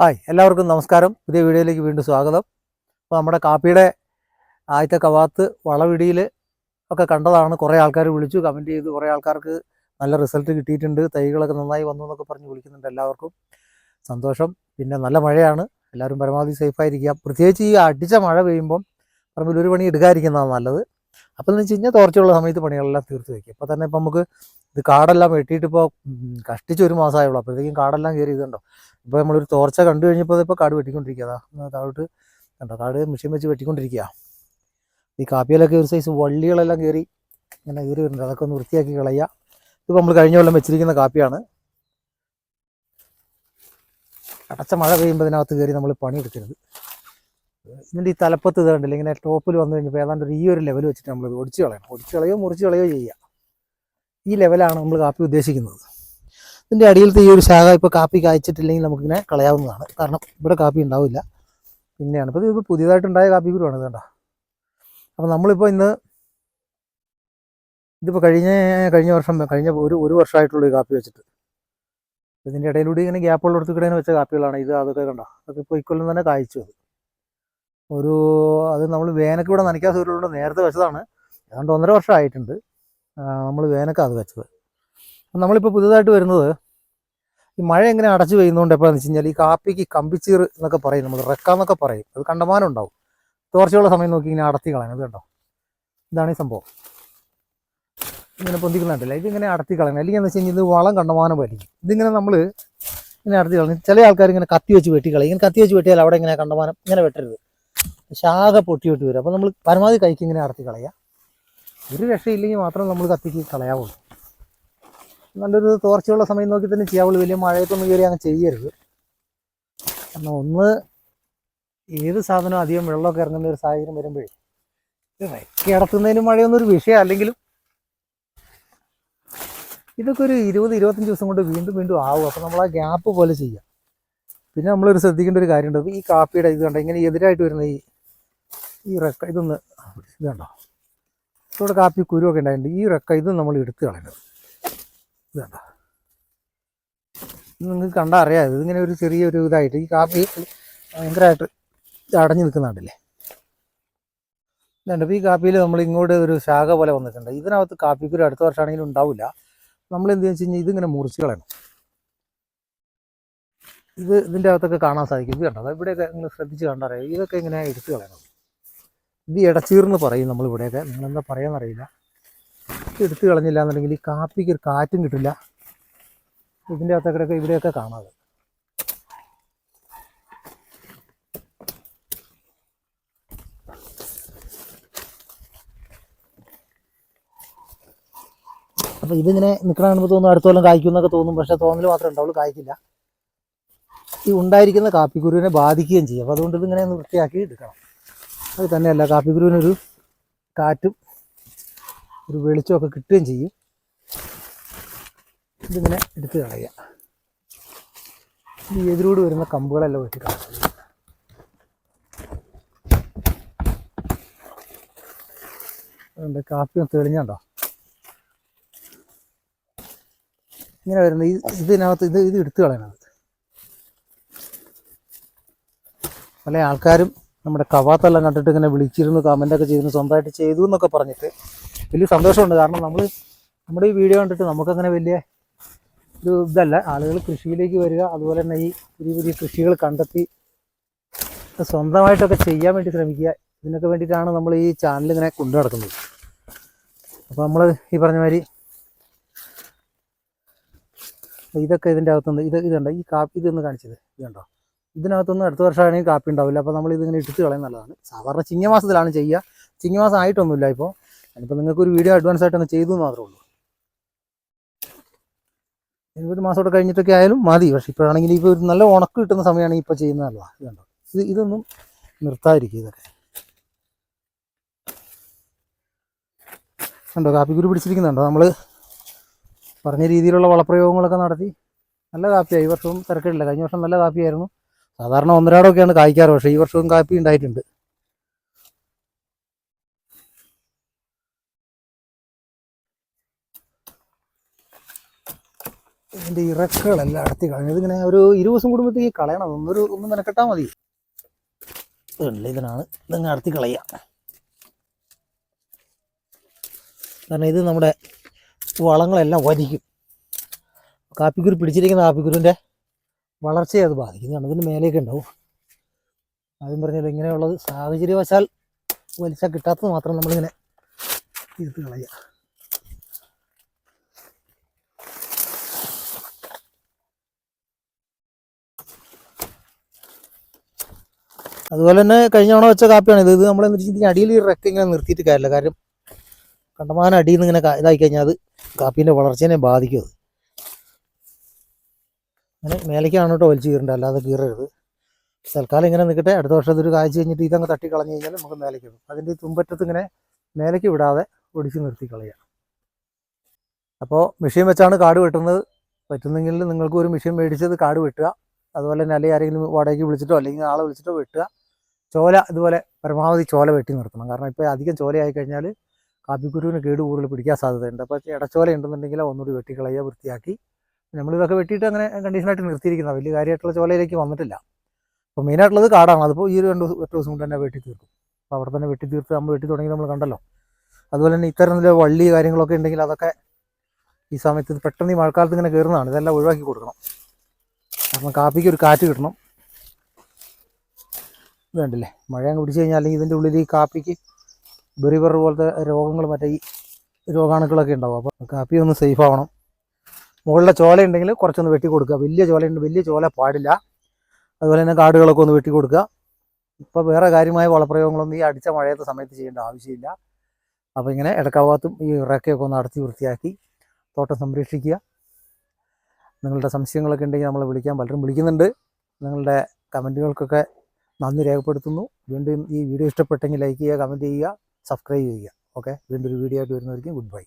Hi എല്ലാവർക്കും നമസ്കാരം. പുതിയ വീഡിയോയിലേക്ക് വീണ്ടും സ്വാഗതം. അപ്പോൾ നമ്മുടെ കാപ്പിയുടെ ആദ്യത്തെ കവാത്ത് വളവിടിയിൽ ഒക്കെ കണ്ടതാണ്. കുറേ ആൾക്കാർ വിളിച്ചു കമന്റ് ചെയ്തു. കുറേ ആൾക്കാർക്ക് നല്ല റിസൾട്ട് കിട്ടിയിട്ടുണ്ട്. തൈകളൊക്കെ നന്നായി വന്നു എന്നൊക്കെ പറഞ്ഞ് വിളിക്കുന്നുണ്ട് എല്ലാവർക്കും. സന്തോഷം. പിന്നെ നല്ല മഴയാണ്. എല്ലാവരും പരമാവധി സേഫായിരിക്കുക പ്രത്യേകിച്ച് ഈ അടിച്ച മഴ പെയ്യുമ്പം പറമ്പിൽ ഒരു പണി എടുക്കാതിരിക്കുന്നതാണ് നല്ലത്. അപ്പോൾ എന്ന് വെച്ച് കഴിഞ്ഞാൽ തോർച്ചയുള്ള സമയത്ത് പണികളെല്ലാം തീർത്ത് വയ്ക്കും അപ്പോൾ തന്നെ ഇപ്പം നമുക്ക് ഇത് കാടെല്ലാം വെട്ടിയിട്ട് ഇപ്പോൾ കഷ്ടിച്ച് ഒരു മാസമായുള്ളൂ അപ്പോഴത്തേക്കും കാടെല്ലാം കയറി ഇതുണ്ടോ? ഇപ്പോൾ നമ്മളൊരു തോർച്ച കണ്ടു കഴിഞ്ഞപ്പോൾ ഇപ്പോൾ കാട് വെട്ടിക്കൊണ്ടിരിക്കുക അതാ താഴോട്ട് കണ്ടോ? കാട് മെഷീൻ വെച്ച് വെട്ടിക്കൊണ്ടിരിക്കുക ഈ കാപ്പിയിലൊക്കെ ഒരു സൈസ് വള്ളികളെല്ലാം കയറി ഇങ്ങനെ കയറി വരുന്നുണ്ട്. അതൊക്കെ ഒന്ന് വൃത്തിയാക്കി കളയുക ഇപ്പോൾ നമ്മൾ കഴിഞ്ഞ കൊല്ലം വെച്ചിരിക്കുന്ന കാപ്പിയാണ്. അടച്ച മഴ പെയ്യുമ്പോൾ ഇതിനകത്ത് കയറി നമ്മൾ പണിയെടുക്കരുത്. ഇതിന്റെ ഈ തലപ്പത്ത് ഇത് കണ്ടില്ല? ഇങ്ങനെ ടോപ്പിൽ വന്നു കഴിഞ്ഞപ്പോൾ ഏതാണ്ട് ഈ ഒരു ലെവൽ വെച്ചിട്ട് നമ്മൾ ഒടിച്ച് കളയണം. ഒടിച്ച് കളയോ മുറിച്ച് കളയോ ചെയ്യുക ഈ ലെവലാണ് നമ്മൾ കാപ്പി ഉദ്ദേശിക്കുന്നത്. ഇതിന്റെ അടിയിലത്തെ ഈ ഒരു ശാഖ ഇപ്പോൾ കാപ്പി കായ്ച്ചിട്ടില്ലെങ്കിൽ നമുക്കിങ്ങനെ കളയാവുന്നതാണ്. കാരണം ഇവിടെ കാപ്പി ഉണ്ടാവില്ല. പിന്നെയാണ്. ഇപ്പോൾ ഇത് പുതിയതായിട്ടുണ്ടായ കാപ്പി കുരുവാണ് ഇത് കണ്ടോ. അപ്പോൾ നമ്മളിപ്പോൾ ഇന്ന് ഇതിപ്പോൾ കഴിഞ്ഞ കഴിഞ്ഞ വർഷം കഴിഞ്ഞ ഒരു ഒരു വർഷമായിട്ടുള്ള കാപ്പി വെച്ചിട്ട് ഇതിന്റെ ഇടയിലൂടെ ഇങ്ങനെ ഗ്യാപ്പുള്ള കിടന്ന് വെച്ച കാപ്പികളാണ് ഇത് അതൊക്കെ കണ്ടോ. അതൊക്കെ ഇപ്പോൾ ഇക്കൊല്ലം തന്നെ കായ്ച്ചു അത്. ഒരു അത് നമ്മൾ വേനൊക്കെ ഇവിടെ നനയ്ക്കാൻ സൗകര്യമുണ്ട് നേരത്തെ വെച്ചതാണ്. ഏതാണ്ട് ഒന്നര വർഷമായിട്ടുണ്ട്. നമ്മൾ വേനൊക്കെ അത് വെച്ചത്. നമ്മളിപ്പോൾ പുതുതായിട്ട് വരുന്നത് ഈ മഴ എങ്ങനെ അടച്ചു പെയ്യുന്നതുകൊണ്ട് എപ്പോഴാണെന്ന് വെച്ച് കഴിഞ്ഞാൽ ഈ കാപ്പിക്ക് കമ്പിച്ചീർ എന്നൊക്കെ പറയും നമ്മൾ റെക്കാന്നൊക്കെ പറയും. അത് കണ്ടമാനം ഉണ്ടാവും. തോർച്ചയുള്ള സമയം നോക്കി ഇങ്ങനെ അടത്തി കളയണം കേട്ടോ കണ്ടോ? ഇതാണ് ഈ സംഭവം. ഇങ്ങനെ പൊന്തിക്കുന്നുണ്ടല്ല? ഇതിങ്ങനെ അടത്തി കളയണം. അല്ലെങ്കിൽ എന്ന് വെച്ച് കഴിഞ്ഞാൽ ഇത് വളം കണ്ടമാനം വലിക്കും ഇതിങ്ങനെ നമ്മൾ ഇങ്ങനെ അടത്തി കളഞ്ഞു ചില ആൾക്കാർ ഇങ്ങനെ കത്തി വെച്ച് വെട്ടി കളയും. ഇങ്ങനെ കത്തി വെച്ച് വെട്ടിയാൽ അവിടെ ഇങ്ങനെ കണ്ടമാനം ഇങ്ങനെ വെട്ടരുത്. ശാഖ പൊട്ടിയിട്ട് വരും. അപ്പോൾ നമ്മൾ പരമാവധി കൈക്ക് ഇങ്ങനെ അടത്തി കളയുക ഒരു രക്ഷയില്ലെങ്കിൽ മാത്രം നമ്മൾ കത്തിക്ക് കളയാവുള്ളൂ. നല്ലൊരു തോർച്ചയുള്ള സമയം നോക്കി തന്നെ ചെയ്യാവുള്ളൂ. വലിയ മഴയത്തൊന്നും കയറി അങ്ങ് ചെയ്യരുത്. കാരണം ഒന്ന് ഏത് സാധനവും അധികം വെള്ളമൊക്കെ ഇറങ്ങുന്ന ഒരു സാഹചര്യം വരുമ്പോഴേ കിടത്തുന്നതിന് മഴയൊന്നും ഒരു വിഷയം അല്ലെങ്കിലും ഇതൊക്കെ ഒരു ഇരുപത് ഇരുപത്തഞ്ച് ദിവസം കൊണ്ട് വീണ്ടും വീണ്ടും ആവും. അപ്പോൾ നമ്മൾ ആ ഗ്യാപ്പ് പോലെ ചെയ്യാം. പിന്നെ നമ്മളൊരു ശ്രദ്ധിക്കേണ്ട ഒരു കാര്യമുണ്ട്. ഈ കാപ്പിയുടെ ഇത് കണ്ടോ? ഇങ്ങനെ എതിരായിട്ട് വരുന്ന ഈ ഈ റെക്ക ഇതൊന്ന് ഇത് ഇവിടെ കാപ്പി കുരുവൊക്കെ ഉണ്ടായിട്ടുണ്ട്. ഈ റെക്ക ഇത് നമ്മൾ എടുത്ത് കളയണം. ഇത് നിങ്ങൾക്ക് കണ്ടാൽ അറിയാം. ഇതിങ്ങനെ ഒരു ചെറിയൊരു ഇതായിട്ട് ഈ കാപ്പി ഭയങ്കരമായിട്ട് അടഞ്ഞു നിൽക്കുന്നുണ്ടല്ലേ ഇതുണ്ട്. ഈ കാപ്പിയിൽ നമ്മൾ ഇങ്ങോട്ട് ഒരു ശാഖ പോലെ വന്നിട്ടുണ്ട്. ഇതിനകത്ത് കാപ്പിക്കുരു അടുത്ത വർഷമാണെങ്കിലും ഉണ്ടാവില്ല. നമ്മൾ എന്ത് വെച്ച് കഴിഞ്ഞാൽ ഇതിങ്ങനെ മുറിച്ച് കളയണം. ഇത് ഇതിന്റെ അകത്തൊക്കെ കാണാൻ സാധിക്കും. ഇത് കണ്ടോ? ഇവിടെയൊക്കെ നിങ്ങൾ ശ്രദ്ധിച്ച് കണ്ടറിയാം. ഇതൊക്കെ ഇങ്ങനെ എടുത്ത് കളയണം. ഇത് ഇടച്ചീർന്ന് പറയും നമ്മൾ ഇവിടെയൊക്കെ നിങ്ങളെന്താ പറയാന്നറിയില്ല. ഇത് എടുത്ത് കളഞ്ഞില്ല എന്നുണ്ടെങ്കിൽ ഈ കാപ്പിക്ക് ഒരു കാറ്റും കിട്ടില്ല. ഇതിന്റെ അകത്തൊക്കെ ഇവിടെയൊക്കെ കാണാതെ അപ്പോൾ ഇതിങ്ങനെ നിൽക്കണ കാണുമ്പോൾ തോന്നും അടുത്ത കൊല്ലം കായ്ക്കും എന്നൊക്കെ തോന്നും. പക്ഷേ തോന്നൽ മാത്രമേ ഉണ്ടാവുള്ളൂ കായ്ക്കില്ല. ഈ ഉണ്ടായിരിക്കുന്ന കാപ്പിക്കുരുവിനെ ബാധിക്കുകയും ചെയ്യും. അപ്പോൾ അതുകൊണ്ട് ഇതിങ്ങനെ ഒന്ന് വൃത്തിയാക്കി എടുക്കണം. അത് തന്നെയല്ല കാപ്പിക്കുരുവിനൊരു കാറ്റും ഒരു വെളിച്ചമൊക്കെ കിട്ടുകയും ചെയ്യും. ഇതിങ്ങനെ എടുത്ത് കളയുക. ഈ എതിരോട് വരുന്ന കമ്പുകളെല്ലാം വെട്ടി കളയുക. അതുകൊണ്ട് കാപ്പി ഒന്ന് തെളിഞ്ഞുണ്ടോ? ഇങ്ങനെ വരുന്ന ഈ ഇതിനകത്ത് ഇത് ഇത് എടുത്തു കളയണത് പല ആൾക്കാരും നമ്മുടെ കവാത്തെല്ലാം കണ്ടിട്ട് ഇങ്ങനെ വിളിച്ചിരുന്നു കമന്റൊക്കെ ചെയ്തിരുന്നു സ്വന്തമായിട്ട് ചെയ്തു എന്നൊക്കെ പറഞ്ഞിട്ട് വലിയ സന്തോഷമുണ്ട്. കാരണം നമ്മൾ നമ്മുടെ ഈ വീഡിയോ കണ്ടിട്ട് നമുക്കങ്ങനെ വലിയ ഒരു ഇതല്ല. ആളുകൾ കൃഷിയിലേക്ക് വരിക അതുപോലെ തന്നെ ഈ പുതിയ പുതിയ കൃഷികൾ കണ്ടെത്തി സ്വന്തമായിട്ടൊക്കെ ചെയ്യാൻ വേണ്ടി ശ്രമിക്കുക. ഇതിനൊക്കെ വേണ്ടിയിട്ടാണ് നമ്മൾ ഈ ചാനൽ ഇങ്ങനെ കൊണ്ടു നടക്കുന്നത്. അപ്പോൾ നമ്മൾ ഈ പറഞ്ഞ മാതിരി ഇതൊക്കെ ഇതിന്റെ അകത്തുനിന്ന് ഇത് ഇതുണ്ട്. ഈ കാപ്പി ഇതൊന്ന് കാണിച്ചത്. ഇതുണ്ടോ? ഇതിനകത്തൊന്നും അടുത്ത വർഷമാണെങ്കിൽ കാപ്പി ഉണ്ടാവില്ല. അപ്പോൾ നമ്മൾ ഇതിങ്ങനെ എടുത്ത് കളയാൻ നല്ലതാണ്. സാധാരണ ചിങ്ങമാസത്തിലാണ് ചെയ്യുക. ചിങ്ങമാസം ആയിട്ടൊന്നുമില്ല ഇപ്പോൾ അതിപ്പോൾ നിങ്ങൾക്ക് ഒരു വീഡിയോ അഡ്വാൻസ് ആയിട്ട് ഒന്ന് ചെയ്തു മാത്രമേ ഉള്ളൂ. ഇരുപത് മാസമൊക്കെ കഴിഞ്ഞിട്ടൊക്കെ ആയാലും മതി. പക്ഷെ ഇപ്പോഴാണെങ്കിൽ ഇപ്പോൾ ഒരു നല്ല ഉണക്ക് കിട്ടുന്ന സമയമാണ് ഇപ്പോൾ ചെയ്യുന്നത് നല്ലതാണ് ഇതുണ്ടോ ഇത് ഇതൊന്നും നിർത്താതിരിക്കും ഇതൊക്കെ. ഉണ്ടോ കാപ്പിക്കുരു പിടിച്ചിരിക്കുന്നുണ്ടോ? നമ്മൾ പറഞ്ഞ രീതിയിലുള്ള വളപ്രയോഗങ്ങളൊക്കെ നടത്തി നല്ല കാപ്പിയായി. ഈ വർഷവും തിരക്കില്ല കഴിഞ്ഞ വർഷം നല്ല കാപ്പിയായിരുന്നു. സാധാരണ ഒന്നരാടമൊക്കെയാണ് കായ്ക്കാറ് പക്ഷേ ഈ വർഷവും കാപ്പി ഉണ്ടായിട്ടുണ്ട്. ഇതിന്റെ ഇറക്കുകളെല്ലാം അടത്തി കളഞ്ഞു ഇതിങ്ങനെ ഒരു ഇരു ദിവസം കൂടുമ്പോഴത്തേക്ക് കളയണം. ഒന്നൊരു ഒന്ന് മെനക്കെട്ടാൽ മതി. ഇതുണ്ട് ഇതിനാണ്. ഇതങ്ങ് അടത്തി കളയുക. കാരണം ഇത് നമ്മുടെ വളങ്ങളെല്ലാം വലിക്കും കാപ്പിക്കുരു പിടിച്ചിരിക്കുന്ന കാപ്പിക്കുരുവിന്റെ വളർച്ചയെ അത് ബാധിക്കുന്നതാണ് ഇതിന് മേലെയൊക്കെ ഉണ്ടാവും. ആദ്യം പറഞ്ഞല്ലോ ഇങ്ങനെയുള്ളത് സാഹചര്യവശാൽ വലിച്ച കിട്ടാത്തത് മാത്രം നമ്മളിങ്ങനെ തീർത്ത് കളയുക. അതുപോലെ തന്നെ കഴിഞ്ഞ തവണ വെച്ച കാപ്പിയാണ് ഇത്. ഇത് നമ്മളെന്ന് വെച്ചിട്ടുണ്ടെങ്കിൽ അടിയിൽ ഈ റെക്ക് ഇങ്ങനെ നിർത്തിയിട്ട് കാര്യമില്ല. കാരണം കണ്ടമാനം അടിയിൽ നിന്ന് ഇങ്ങനെ ഇതായി കഴിഞ്ഞാൽ അത് കാപ്പീന്റെ വളർച്ചേനെ ബാധിക്കും അത്. അങ്ങനെ മേലേക്കാണ് കേട്ടോ വലിച്ചു കീറേണ്ടത് അല്ലാതെ കീറരുത്. തൽക്കാലം ഇങ്ങനെ നിൽക്കട്ടെ. അടുത്ത വർഷം ഒരു കാഴ്ച കഴിഞ്ഞിട്ട് ഇതങ്ങ് തട്ടി കളഞ്ഞു കഴിഞ്ഞാൽ നമുക്ക് മേലേക്ക് ഇടും അതിന്റെ തുമ്പറ്റത്ത് ഇങ്ങനെ മേലേക്ക് വിടാതെ ഒടിച്ച് നിർത്തി കളയുക. അപ്പോൾ മെഷീൻ വെച്ചാണ് കാട് വെട്ടുന്നത്. പറ്റുന്നെങ്കിൽ നിങ്ങൾക്ക് ഒരു മെഷീൻ മേടിച്ചത് കാട് വെട്ടുക. അതുപോലെ തന്നെ അല്ലെങ്കിൽ ആരെങ്കിലും വാടകയ്ക്ക് വിളിച്ചിട്ടോ അല്ലെങ്കിൽ ആളെ വിളിച്ചിട്ടോ വെട്ടുക. ചോല ഇതുപോലെ പരമാവധി ചോല വെട്ടി നിർത്തണം. കാരണം ഇപ്പോൾ അധികം ചോലയായി കഴിഞ്ഞാൽ കാപ്പിക്കുരുവിന് കേട് കൂടുതൽ പിടിക്കാൻ സാധ്യതയുണ്ട്. അപ്പോൾ ഇടച്ചോല ഉണ്ടെന്നുണ്ടെങ്കിൽ ഒന്നുകൂടി വെട്ടിക്കളയുക വൃത്തിയാക്കി നമ്മളിതൊക്കെ വെട്ടിയിട്ട് അങ്ങനെ കണ്ടീഷനായിട്ട് നിർത്തിയിരിക്കുന്ന. വലിയ കാര്യമായിട്ടുള്ള ചോലയിലേക്ക് വന്നിട്ടില്ല. അപ്പോൾ മെയിനായിട്ടുള്ളത് കാടാണ്. അതിപ്പോൾ ഈ ഒരു രണ്ട് ഒറ്റ ദിവസം കൊണ്ട് തന്നെ വെട്ടി തീർക്കും. അപ്പോൾ അവിടെ തന്നെ വെട്ടി തീർത്ത് നമ്മൾ വെട്ടി തുടങ്ങി നമ്മൾ കണ്ടല്ലോ. അതുപോലെ തന്നെ ഇത്തരത്തിലെ വള്ളി കാര്യങ്ങളൊക്കെ ഉണ്ടെങ്കിൽ അതൊക്കെ ഈ സമയത്ത് പെട്ടെന്ന് ഈ മഴക്കാലത്ത് ഇങ്ങനെ കയറുന്നതാണ്. ഇതെല്ലാം ഒഴിവാക്കി കൊടുക്കണം. കാരണം കാപ്പിക്ക് ഒരു കാറ്റ് കിട്ടണം. ഇത് കണ്ടില്ലേ? മഴ അങ്ങ് പിടിച്ചു കഴിഞ്ഞാൽ അല്ലെങ്കിൽ ഇതിന്റെ ഉള്ളിൽ ഈ കാപ്പിക്ക് ബെറിബർ പോലത്തെ രോഗങ്ങൾ മറ്റേ ഈ രോഗാണുക്കളൊക്കെ ഉണ്ടാവും. അപ്പോൾ കാപ്പി ഒന്ന് സേഫ് ആവണം. മുകളിലെ ചോല ഉണ്ടെങ്കിൽ കുറച്ചൊന്ന് വെട്ടി കൊടുക്കുക. വലിയ ചോലയുണ്ട് വലിയ ചോല പാടില്ല. അതുപോലെ തന്നെ കാടുകളൊക്കെ ഒന്ന് വെട്ടി കൊടുക്കുക. ഇപ്പോൾ വേറെ കാര്യമായ വളപ്രയോഗങ്ങളൊന്നും ഈ അടിച്ച മഴയത്തെ സമയത്ത് ചെയ്യേണ്ട ആവശ്യമില്ല. അപ്പോൾ ഇങ്ങനെ ഇടക്കാവാത്തും ഈ ഇറക്കയൊക്കെ ഒന്ന് അടച്ച് വൃത്തിയാക്കി തോട്ടം സംരക്ഷിക്കുക. നിങ്ങളുടെ സംശയങ്ങളൊക്കെ ഉണ്ടെങ്കിൽ നമ്മളെ വിളിക്കാൻ പലരും വിളിക്കുന്നുണ്ട്. നിങ്ങളുടെ കമന്റുകൾക്കൊക്കെ നന്ദി രേഖപ്പെടുത്തുന്നു. വീണ്ടും ഈ വീഡിയോ ഇഷ്ടപ്പെട്ടെങ്കിൽ ലൈക്ക് ചെയ്യുക കമന്റ് ചെയ്യുക സബ്സ്ക്രൈബ് ചെയ്യുക. ഓക്കെ? വീണ്ടും ഒരു വീഡിയോ ആയിട്ട് വരുന്നവർക്കും ഗുഡ് ബൈ.